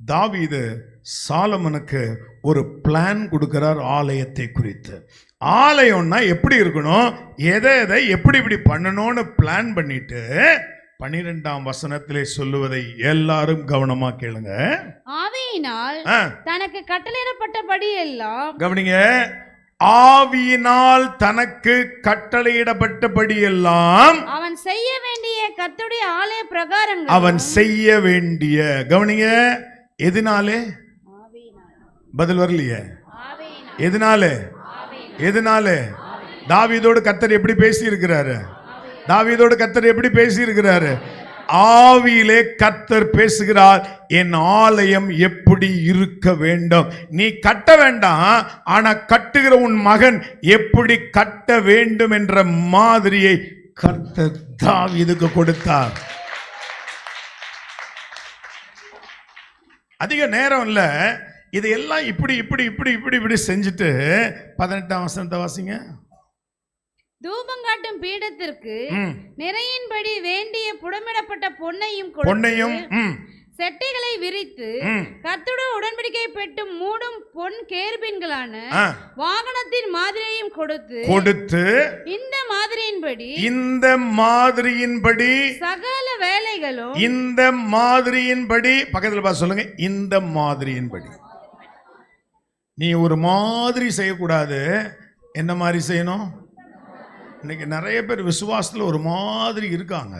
தாவீது சாலமனுக்கு ஒரு பிளான் கொடுக்கிறார் ஆலயத்தை குறித்து. ஆலயம்னா எப்படி இருக்கணும்? எதை எதை எப்படி இப்படி பண்ணணும்னு பிளான் பண்ணிட்டு பன்னிரெண்டாம் வசனத்திலே சொல்லுவதை எல்லாரும் கவனமா கேளுங்க. ஆவியினால் தனக்கு கட்டளையிடப்பட்டபடி எல்லாம் கவனிங்க. ஆவியினால் தனக்கு கட்டளையிடப்பட்டபடி எல்லாம் அவன் செய்ய வேண்டிய கர்த்தருடைய ஆலய பிரகாரங்கள் அவன் செய்ய வேண்டிய கவனிங்க. எதனாலே? பதில் வரலையே. எதனால? எதனாலே? எதனாலே தாவீதோடு கத்தர் எப்படி பேசி இருக்கிறாரு தாவீதோடு கத்தர் எப்படி பேசி இருக்கிறாரு ஆவியிலே கத்தர் பேசுகிறார் என் ஆலயம் எப்படி இருக்க வேண்டும்? நீ கட்ட வேண்டாம் ஆனா கட்டுகிற உன் மகன் எப்படி கட்ட வேண்டும் என்ற மாதிரியை கர்த்தர் தாவீதுக்கு கொடுத்தார். அதிக நேரம் இல்ல. இதையெல்லாம் இப்படி இப்படி இப்படி இப்படி இப்படி செஞ்சுட்டு பதினெட்டாம் வசனத்தை வாசிங்க. தூபங்காட்டும் பீடத்திற்கு. நிறையின்படி வேண்டிய புடமிடப்பட்ட பொன்னையும் பொன்னையும் செட்டைகளை விரித்து ம், கர்த்தருடைய உடன்படிக்கை பெட்டு மூடும் பொன் கேர்பின்களான வாகனத்தின் மாதிரியையும் கொடுத்து கொடுத்து இந்த மாதிரியின்படி இந்த மாதிரியின்படி சகல வேலைகளும் இந்த மாதிரியின்படி பக்கத்துல பார்த்து சொல்லுங்க இந்த மாதிரியின்படி. நீ ஒரு மாதிரி செய்யக்கூடாது. என்ன மாதிரி செய்யணும்? இன்னைக்கு நிறைய பேர் விசுவாசத்துல ஒரு மாதிரி இருக்காங்க.